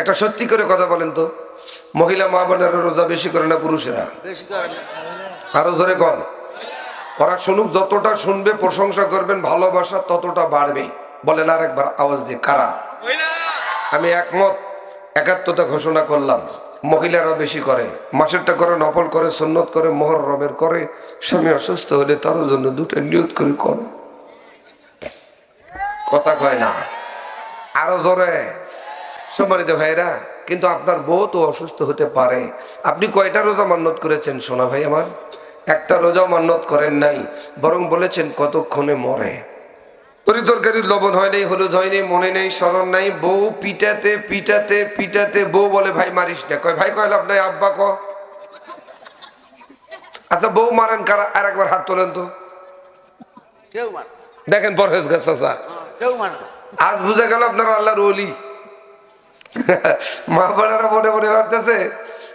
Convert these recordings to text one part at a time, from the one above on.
একটা সত্যি করে কথা বলেন তো। মহিলা মা বোনেরা রোজা বেশি করে না পুরুষেরা। আরও জোরে কন। ওরা শুনুক যতটা শুনবে প্রশংসা করবেন ভালোবাসা ততটা বাড়বে। বলেন আর একবার আওয়াজ দিয়ে কারা? আমি একমত একাত্মতা ঘোষণা করলাম। মহিলারা বেশি করে। মাসেরটা করে নফল করে সুন্নত করে মোহর রবের করে। স্বামী অসুস্থ হলে তার জন্য দুটো নিয়ত করে করে। কথা কয় না। আরও জোরে। সম্মানিত ভাইরা কিন্তু আপনার বউ তো অসুস্থ হতে পারে। আপনি কয়টা রোজা মান্যত করেছেন সোনা ভাই আমার? একটা রোজাও মান্যত করেন নাই বরং বলেছেন কতক্ষণে মরে। তরি তরকারির লবণ হয় নাই হলুদ হয়নি মনে নেই স্মরণ নাই বউ পিটাতে পিটাতে পিটাতে বউ বলে ভাই মারিস না। কয় ভাই কয় লাভ নাই আব্বা ক? আচ্ছা বউ মারেন কারা? আর একবার হাত তোলেন তো। দেখেন পরহেজ গাছ মান আজ বুঝা গেল আপনারা আল্লাহর ওলি। মা বোনেরা মনে মনে ভাবতেছে,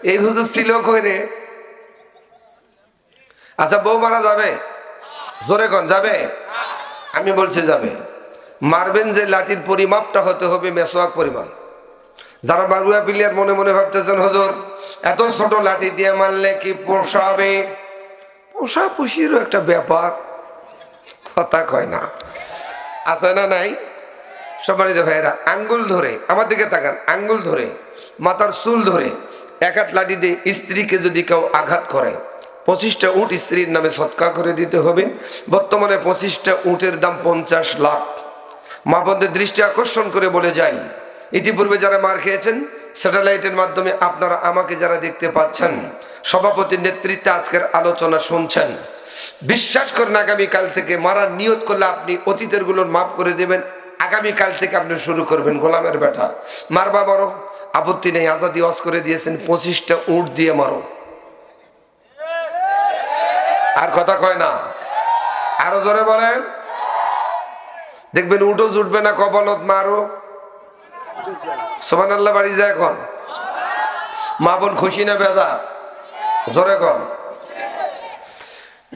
এই হুজুর ছিল কইরে আচ্ছা বউ মারা যাবে? জোরে কন, যাবে? আমি বলছি যাবে। মারবেন যে লাঠির পরিমাপটা হতে হবে মেসোয়াক পরিমাণ। যারা মারুয়া পিলিয়ার মনে মনে ভাবতেছেন, হজুর, এত ছোট লাঠি দিয়ে মারলে কি পোষাবে? পোষা পুষিরও একটা ব্যাপার। কথা কয় না। আছে না নাই? সম্মানিত ভাইয়েরা, আঙ্গুল ধরে, আমার দিকে তাকান, আঙ্গুল ধরে, মাথার চুল ধরে এক হাত লাঠি দিয়ে স্ত্রীকে যদি কেউ আঘাত করে, পঁচিশটা উট স্ত্রীর নামে সৎকা করে দিতে হবে। বর্তমানে পঁচিশটা উটের দাম পঞ্চাশ লাখ। মা বোনদের দৃষ্টি আকর্ষণ করে বলে যাই, ইতিপূর্বে যারা মার খেয়েছেন, স্যাটেলাইটের মাধ্যমে আপনারা আমাকে যারা দেখতে পাচ্ছেন, সভাপতির নেতৃত্বে আজকের আলোচনা শুনছেন। বিশ্বাস করেন, আগামীকাল থেকে মারার নিয়ত করলে আপনি অতীতেরগুলোর মাফ করে দেবেন আগামীকাল থেকে আপনি শুরু করবেন গোলামের বেটা। মারবা মারো আপত্তি নেই, আজাদি ওয়াজ করে দিয়েছেন, পঁচিশটা উট দিয়ে মারো আর কথা কয় না। আরও জোরে বলেন। দেখবেন উঠো জুটবে না কবলত মারো সোমান আল্লাহ বাড়ি যায় এখন মা বোন খুশি না বেজা জোরে কন।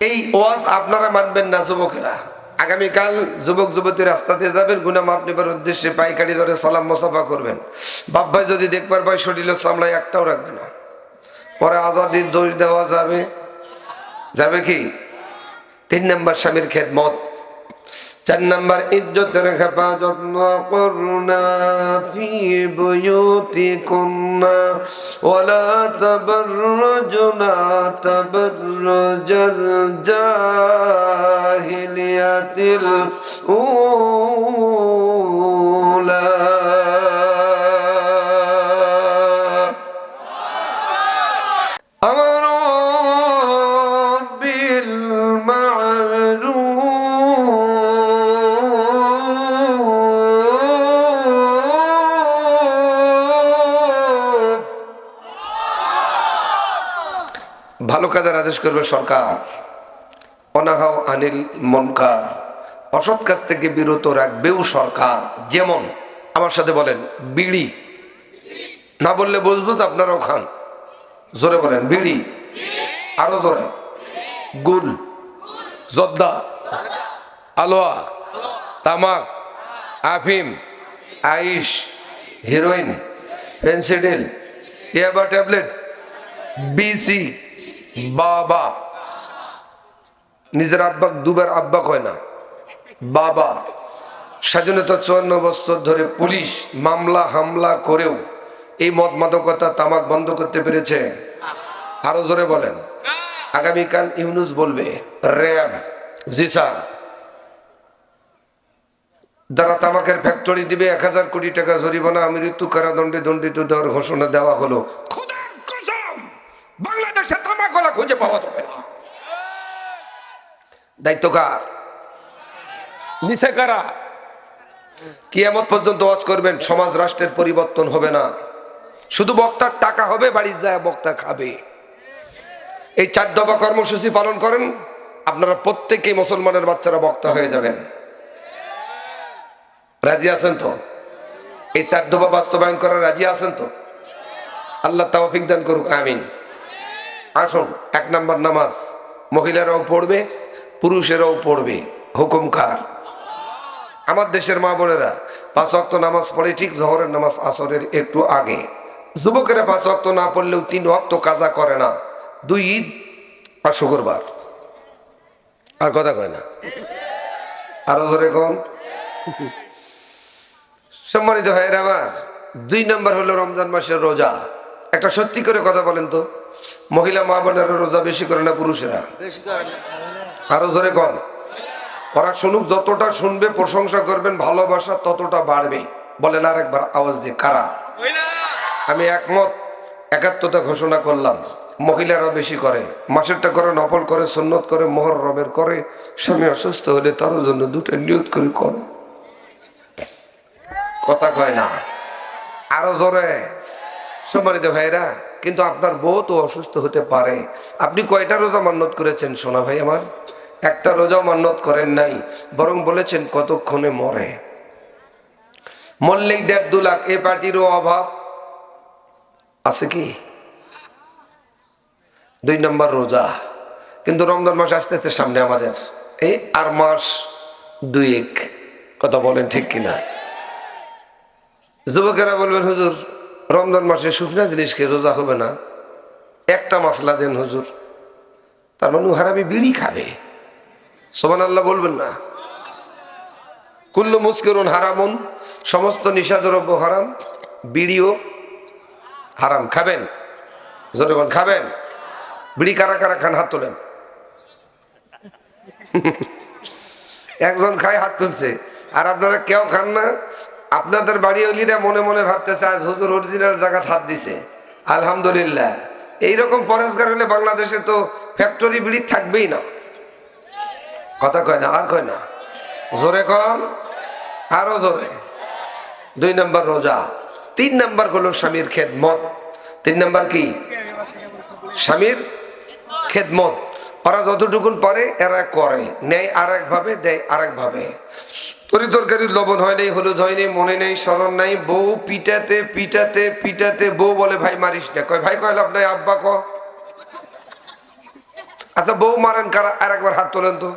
এই ওয়াজ আপনারা মানবেন না, যুবকেরা। আগামীকাল যুবক, যুবতী রাস্তাতে যাবেন গুনা মাপ নেবার উদ্দেশ্যে পাইকারি ধরে সালাম মোসাফা করবেন। বাপ ভাই যদি দেখবার ভাই শরীরের সামলায় একটাও রাখবে না। পরে আজাদির দোষ দেওয়া যাবে। যাবে কি? তিন নম্বর স্বামীর খেদমত। চার নম্বর ইজ্জতের হেফাজত করুণা ফি বুয়ুতি কুন্না ওয়ালা তাবাররুজনা তাবাররুজাল জাহিলিয়াতিল উলা ভালো কাজের আদেশ করবে সরকার। অনাহাও আনিল মনকার। অসৎ কাজ থেকে বিরত রাখবেও সরকার। যেমন আমার সাথে বলেন, বিড়ি। না বললে বুঝবুঝ আপনারাও খান। জোরে বলেন, বিড়ি। আরও জোরে। গুল। জর্দা। আলোয়া। তামাক। আফিম। আইস। হিরোইন। পেন্সিডিল। ইয়াবা ট্যাবলেট। বিসি। বাবা। নিজের আব্বা, দুবার আব্বা কয় না। বাবা। স্বাধীনতা চুয়ান্ন বছর ধরে পুলিশ মামলা, হামলা করেও এই মদ মাদকতা তামাক বন্ধ করতে পেরেছে। আরও জোরে বলেন। আগামীকাল ইউনুস বলবে, র্যাব, জি স্যার। যারা তামাকের ফ্যাক্টরি দিবে, এক হাজার কোটি টাকা জরিমানা, মৃত্যু কারাদণ্ডে দণ্ডিত দেওয়ার ঘোষণা দেওয়া হলো। খোদার বাংলাদেশে তামাকলা খুঁজে পাওয়া যাবে না দায়িত্ব কার নিচে কারা কিয়ামত পর্যন্ত ওয়াজ করবেন সমাজ রাষ্ট্রের পরিবর্তন হবে না। শুধু বক্তার টাকা হবে বাড়ির যায় বক্তা খাবে। এই চার দফা কর্মসূচি পালন করেন আপনারা প্রত্যেকেই মুসলমানের বাচ্চারা বক্তা হয়ে যাবেন। রাজি আছেন তো? এই চার দফা বাস্তবায়ন করার রাজি আছেন তো? আল্লাহ তাওফিক দান করুক আমিন। আসুন, এক নম্বর নামাজ। মহিলারাও পড়বে, পুরুষেরাও পড়বে। হুকুম কার? আমার দেশের মা বোনেরা, পাঁচ অক্ত নামাজ পড়ে ঠিক জহরের নামাজ আসরের একটু আগে। যুবকেরা পাঁচ অক্ত না পড়লেও তিন অক্ত কাজা করে না। দুই ঈদ আর শুক্রবার। আর কথা কয় না। আরও ধরে কোন। সম্মানিত ভাইয়ের আমার, দুই নম্বর হলো রমজান মাসের রোজা। একটা সত্যি করে কথা বলেন তো। মহিলা মা বোনেরা রোজা বেশি করে না পুরুষেরা। আরও জোরে কম ওরা শুনুক যতটা শুনবে প্রশংসা করবেন ভালোবাসা ততটা বাড়বে। বলেন আর একবার আওয়াজ দিয়ে কারা? আমি একমত একাত্মতা ঘোষণা করলাম। মহিলারা বেশি করে। মাসেরটা করে নফল করে সুন্নত করে মোহর রবের করে। স্বামী অসুস্থ হলে তার জন্য দুটো নিয়ত করে করে। কথা কয় না। আরও জোরে। সম্মানিত ভাইরা কিন্তু আপনার বউ তো অসুস্থ হতে পারে। আপনি কয়টা রোজা মান্যত করেছেন সোনা ভাই আমার? একটা রোজাও মান্যত করেন নাই, বরং বলেছেন কতক্ষণে মরে। মল্লিক দেড় দু লাখ, এ পার্টিরও অভাব। আছে কি? দুই নম্বর রোজা। কিন্তু রমজান মাস আসতে আসতে সামনে আমাদের। এই আর মাস দুই এক কথা বলেন ঠিক কিনা? যুবকেরা বলবেন, হুজুর রমজান মাসে শুকনা জিনিস খেয়ে রোজা হবে না। একটা মশলা দেন হুজুর। তার মানে হারামি বিড়ি খাবে। সোমান আল্লাহ বলবেন না। কুল্লু মুস্কিরুন হারামুন, সমস্ত নিষাদ্রব্য হারাম, বিড়িও হারাম। খাবেন? জনগণ খাবেন? বিড়ি কারা কারা খান? হাত তোলেন। একজন খায়, হাত তুলছে। আর আপনারা কেউ খান না আপনাদের বাড়ি অলিরা মনে মনে ভাবতেছে, আজ হুজুর অরিজিনাল জায়গা হাত দিছে। আলহামদুলিল্লাহ। এইরকম পরেশগার হলে বাংলাদেশে তো ফ্যাক্টরি বিড়ি থাকবেই না। কথা কয় না, আর কয় না। জোরে কম আরও জোরে। দুই নম্বর রোজা, তিন নম্বর হলো স্বামীর খেদমত। তিন নম্বর কি? স্বামীর খেদমত। ওরা যতটুকুন পারে এরা করে। নেয় আর ভাবে দেয় আর ভাবে তরি তরকারির লবণ হয় নাই হলুদ হয় নাই মনে নেই স্মরণ নাই বউ পিটাতে পিটাতে পিটাতে বউ বলে ভাই মারিস না। কয় ভাই কয় লাভ নাই আব্বা ক? আচ্ছা বউ মারেন কারা? আর একবার হাত তোলেন তো।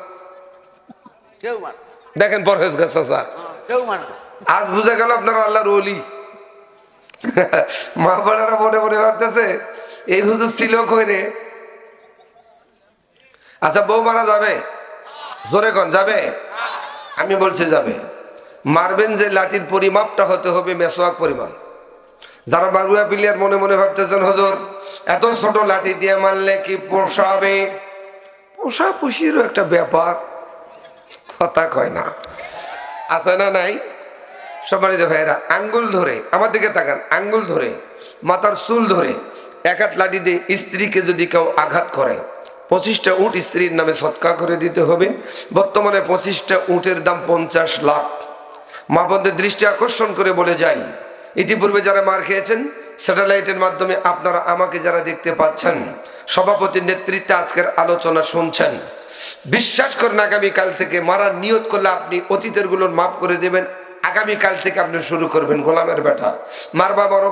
দেখেন পরহেজ গাছ চাচা। আজ বুঝে গেল আপনার আল্লাহর ওলি। মা বোনেরা মনে মনে ভাবতেছে এই হুজুর ছিল কইরে আচ্ছা বউ মারা যাবে? জোরে কন, যাবে? আমি বলছি যাবে। মারবেন যে লাঠির পরিমাপটা হতে হবে, মেসোয়াক পরিমাণ। যারা মারুয়া পিলিয়ার মনে মনে ভাবতেছেন, হজর, এত ছোট লাঠি দিয়ে মারলে কি পোষাবে? পোষা পুষিরও একটা ব্যাপার। কথা কয় না। আছে না নাই? সবারই সম্মানিত ভাইয়েরা, আঙ্গুল ধরে, আমার দিকে তাকান, আঙ্গুল ধরে, মাথার চুল ধরে, এক হাত লাঠি দিয়ে স্ত্রীকে যদি কেউ আঘাত করে পঁচিশটা উট স্ত্রীর নামে সৎকা করে দিতে হবে। বর্তমানে পঁচিশটা উটের দাম পঞ্চাশ লাখ। মা বোনদের দৃষ্টি আকর্ষণ করে বলে যাই। ইতিপূর্বে যারা মার খেয়েছেন, স্যাটেলাইটের মাধ্যমে আপনারা আমাকে যারা দেখতে পাচ্ছেন, সভাপতির নেতৃত্বে আজকের আলোচনা শুনছেন। বিশ্বাস করেন আগামীকাল থেকে মারার নিয়ত করলে আপনি অতীতেরগুলোর মাফ করে দেবেন। আগামীকাল থেকে আপনি শুরু করবেন গোলামের বেটা। মারবা মারো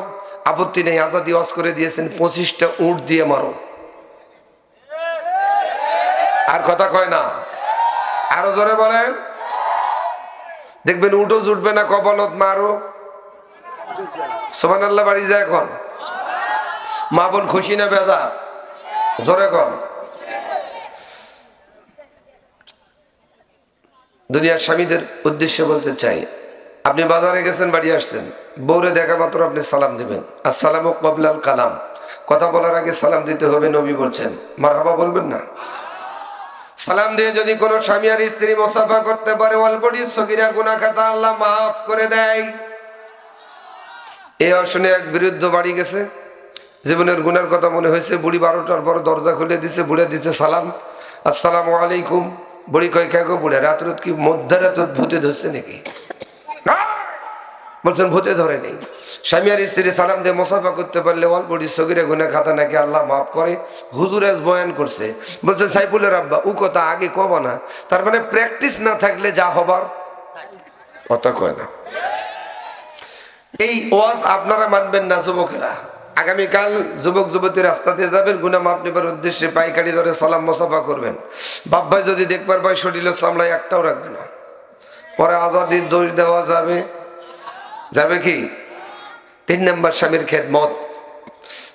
আপত্তি নেই, আজাদি ওয়াজ করে দিয়েছেন, পঁচিশটা উট দিয়ে মারো। আর কথা কয় না। আরও জোরে বলেন। দেখবেন উঠো জুটবে না, কপালত মারো। সোমান আল্লাহ বাড়ি যায় এখন মা বোন খুশি না বেজা জোরে কন। দুনিয়ার স্বামীদের উদ্দেশ্যে বলতে চাই, আপনি বাজারে গেছেন, বাড়ি আসছেন, বউরে দেখা মাত্র আপনি সালাম দিবেন। আসসালাম কবলাল কালাম। কথা বলার আগে সালাম দিতে হবে, নবী বলছেন। মারহাবা বলবেন না? সালাম দিয়ে যদি কোনো স্বামী আর স্ত্রী মোসাফা করতে পারে অল্পটি সগিরা গুনা খাতা আল্লাহ মাফ করে দেয়। এই অশনে এক বিরুদ্ধ বাড়ি গেছে। জীবনের গুণের কথা মনে হয়েছে, বুড়ি বারোটার পর দরজা খুলে দিছে, বুড়ে দিছে সালাম। আসসালামু আলাইকুম। বুড়ি কয়, কে গো বুড়ে? রাত রাত কি মধ্যরাত ভূতে ধরছে নাকি! বলছেন, ভূতে ধরে নেই। স্বামী আর স্ত্রী সালাম দিয়ে মোসাফা করতে পারলে অল্পটি সগিরে গুনে খাতা নাকি আল্লাহ মাফ করে। হুজুর আজ বয়ান করছে বলছেন সাইফুলের আব্বা, উ কথা আগে কব না। তার মানে প্র্যাকটিস না থাকলে যা হবার কথা কয় না। এই ওয়াজ আপনারা মানবেন না যুবকেরা। আগামীকাল যুবক যুবতী রাস্তাতে যাবেন, গুনা মাপ নেবার উদ্দেশ্যে পাইকারি ধরে সালাম মোসাফা করবেন। বাপ যদি দেখবার ভাই শরীর সামলায় একটাও রাখবে না। পরে আজাদির দোষ দেওয়া যাবে। যাবে কি? তিন নম্বর স্বামীর খেদমত।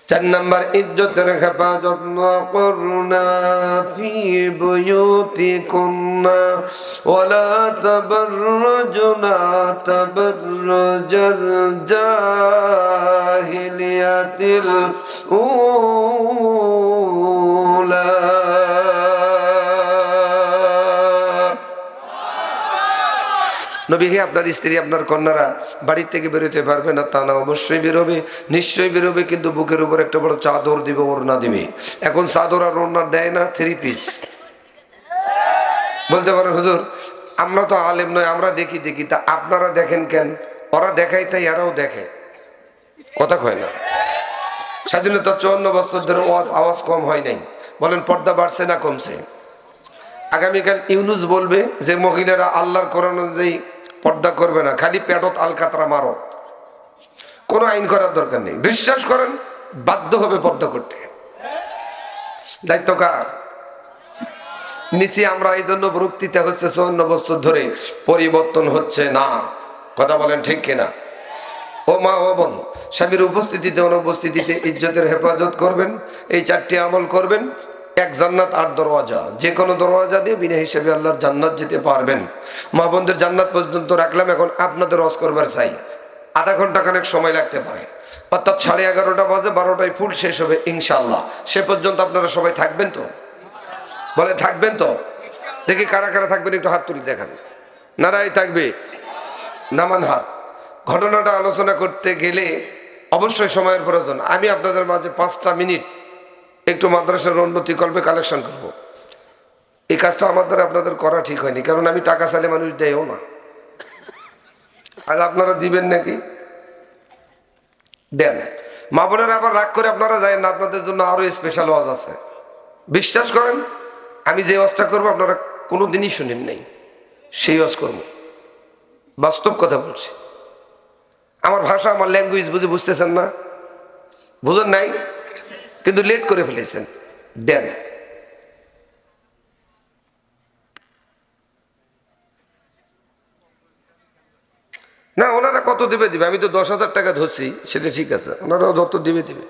চার নম্বর ইজ্জতের হেফাজত করুণা ফি বুয়ুতি নবী হে আপনার স্ত্রী, আপনার কন্যারা বাড়ি থেকে বেরোতে পারবে না, তা না, অবশ্যই বেরোবে, নিশ্চয়ই বেরোবে, কিন্তু বুকের উপর একটা বড় চাদর দিবে, ওড়না দিবে। এখন চাদর আর ওড়না দেয় না থ্রি পিস বলতে পারেন, হুজুর, আমরা তো আলেম নয়, আমরা দেখি দেখি, তা আপনারা দেখেন কেন? ওরা দেখাই তাই এরাও দেখে। কথা কয় না। স্বাধীনতা চুয়ান্ন বছর ধরে ওয়াজ, আওয়াজ কম হয় নাই। বলেন, পর্দা বাড়ছে না, কমছে? আগামীকাল ইউনুস বলবে যে, মহিলারা আল্লাহর কোরআন অনুযায়ী পর্দা করবে না, খালি পেটত আলকাতরা মারো। কোনো আইন করার দরকার নেই। বিশ্বাস করেন, বাধ্য হবে পর্দা করতে। দায়িত্ব কার? নিচে আমরা এই জন্য বক্তৃতা হচ্ছে চুয়ান্ন বছর ধরে পরিবর্তন হচ্ছে না। কথা বলেন ঠিক কিনা? ও মা, ও বোন, স্বামীর উপস্থিতিতে, অনুপস্থিতিতে ইজ্জতের হেফাজত করবেন, এই চারটি আমল করবেন এক জান্নাত আট দরওয়াজা। যে কোনো দরওয়াজা দিয়ে বিনা হিসেবে আল্লাহর জান্নাত যেতে পারবেন। মা বোনদের জান্নাত পর্যন্ত রাখলাম, এখন আপনাদের রস করবার চাই। আধা ঘণ্টা খানেক সময় লাগতে পারে। অর্থাৎ সাড়ে এগারোটা বাজে, বারোটায় ফুল শেষ হবে ইনশাল্লাহ সে পর্যন্ত আপনারা সবাই থাকবেন তো? বলে, থাকবেন তো? দেখি কারা কারা থাকবেন, একটু হাত তুলে দেখান। নারাই থাকবে, নামান হাত। ঘটনাটা আলোচনা করতে গেলে অবশ্যই সময়ের প্রয়োজন। আমি আপনাদের মাঝে পাঁচটা মিনিট একটু মাদ্রাসার উন্নতি কল্পে কালেকশন করব। এই কাজটা আমার দ্বারা আপনাদের করা ঠিক হয়নি, কারণ আমি টাকা চালে মানুষ দেয়ও না। আর আপনারা দিবেন নাকি? দেন। মা বোনেরা আবার রাগ করে আপনারা যায় না, আপনাদের জন্য আরও স্পেশাল ওয়াজ আছে। বিশ্বাস করেন, আমি যে ওয়াজটা করব আপনারা কোনো দিনই শুনেন নাই। সেই ওয়াজ করব। বাস্তব কথা বলছি। আমার ভাষা, আমার ল্যাঙ্গুয়েজ বুঝে বুঝতেছেন না? বুঝেন নাই? কিন্তু লেট করে ফেলেছেন। দেন। না ওনারা কত দিবে দিবে? আমি তো দশ হাজার টাকা ধরছি সেটা ঠিক আছে। ওনারা যত দিবে দিবে।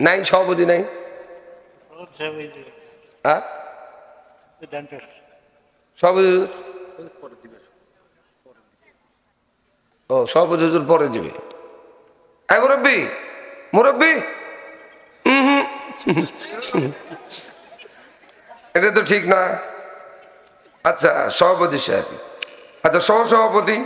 নাই সভাপতি নাই। হ্যাঁ সভাপতি ও, সভাপতি হুজুর পরে দিবে হ্যাঁ মুরব্বী মুরব্বী। এটা তো ঠিক না। আচ্ছা সভাপতি সাহেব। আচ্ছা সহ সভাপতি